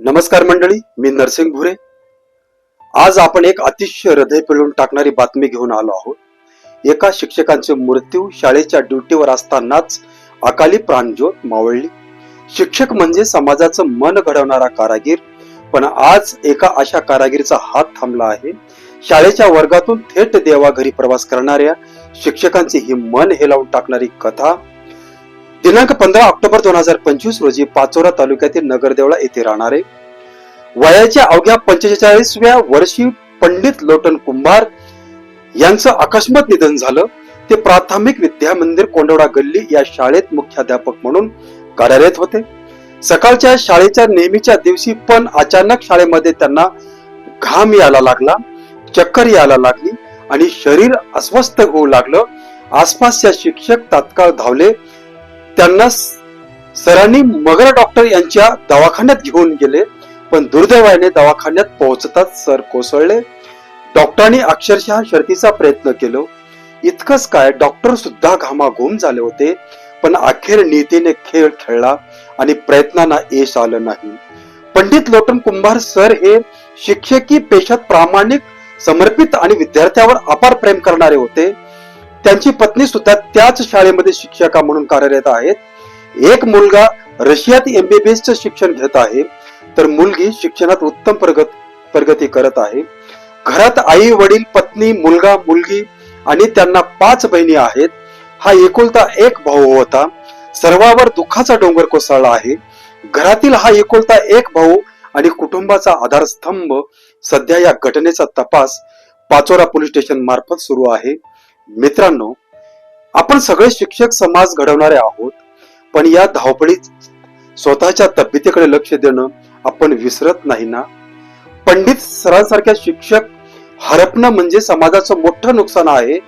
नमस्कार मंडळी मी नरसिंग भुरे. आज आपण एक अतिशय हृदय पिळून टाकणारी बातमी घेऊन आलो आहोत. एका शिक्षकांचे मृत्यू शाळेच्या ड्युटीवर असतानाच अकाली प्राणज्योत मावळली. शिक्षक म्हणजे समाजाचं मन घडवणारा कारागीर पण आज एका अशा कारागीरचा हात थांबला आहे. शाळेच्या वर्गातून थेट देवाघरी प्रवास करणाऱ्या शिक्षकांची ही मन हेलावून टाकणारी कथा दिनांक पंधरा ऑक्टोबर दोन हजार पंचवीस रोजी पाचोरा तालुक्यातील नगरदेवळा येथे राहणारे वयाच्या अवघ्या पंचेचाळीसव्या वर्षी पंडित लोटन कुंभार यांचं अकस्मात निधन झालं. ते प्राथमिक विद्या मंदिर कोंडवडा गल्ली या शाळेत मुख्याध्यापक म्हणून कार्यरत होते. सकाळच्या शाळेच्या नेहमीच्या दिवशी पण अचानक शाळेमध्ये त्यांना घाम यायला लागला चक्कर यायला लागली आणि शरीर अस्वस्थ होऊ लागलं. आसपासच्या शिक्षक तात्काळ धावले. त्यांना सरांनी मगर डॉक्टर यांच्या दवाखान्यात घेऊन गेले पण दुर्दैवाने दवाखान्यात पोहोचताच सर कोसळले. डॉक्टरांनी अक्षरशः शर्तीचा प्रयत्न केलो. इतकंच काय डॉक्टर सुद्धा घामाघूम झाले होते पण अखेर नीतीने खेळ खेळला आणि प्रयत्नांना यश आलं नाही. पंडित लोटन कुंभार सर हे शिक्षकी पेशात प्रामाणिक समर्पित आणि विद्यार्थ्यावर अपार प्रेम करणारे होते. त्यांची पत्नी सुद्धा त्याच शाळेमध्ये शिक्षका म्हणून कार्यरत आहेत. एक मुलगा रशियात एमबीबीएस चे शिक्षण घेत आहे तर मुलगी शिक्षणात उत्तम प्रगत प्रगती करत आहे. घरात आई वडील पत्नी मुलगा मुलगी आणि त्यांना पाच बहिणी आहेत. हा एकुलता एक भाऊ होता. सर्वावर दुःखाचा डोंगर कोसळला आहे. घरातील हा एकुलता एक भाऊ आणि कुटुंबाचा आधारस्तंभ सध्या या घटनेचा तपास पाचोरा पोलीस स्टेशन मार्फत सुरू आहे. मित्रांनो आपण सगळे शिक्षक समाज घडवणारे आहोत पण या धावपळीत स्वतःच्या तब्येतीकडे लक्ष देणं आपण विसरत नाही ना? पंडित सरांसारख्या शिक्षक हरपणं म्हणजे समाजाचं मोठं नुकसान आहे.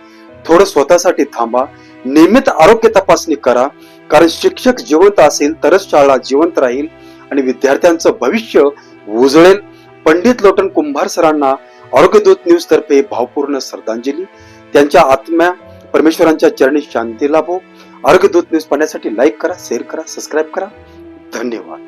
थोडं स्वतःसाठी थांबा. नियमित आरोग्य तपासणी करा. कारण शिक्षक जिवंत असेल तरच शाळा जिवंत राहील आणि विद्यार्थ्यांचं भविष्य उजळेल. पंडित लोटन कुंभार सरांना आरोग्यदूत न्यूज तर्फे भावपूर्ण श्रद्धांजली. त्यांच्या आत्म्या परमेश्वरांच्या चरणी शांती लाभो. आरोग्यदूत न्यूज पाहण्यासाठी लाईक करा शेअर करा सबस्क्राईब करा. धन्यवाद.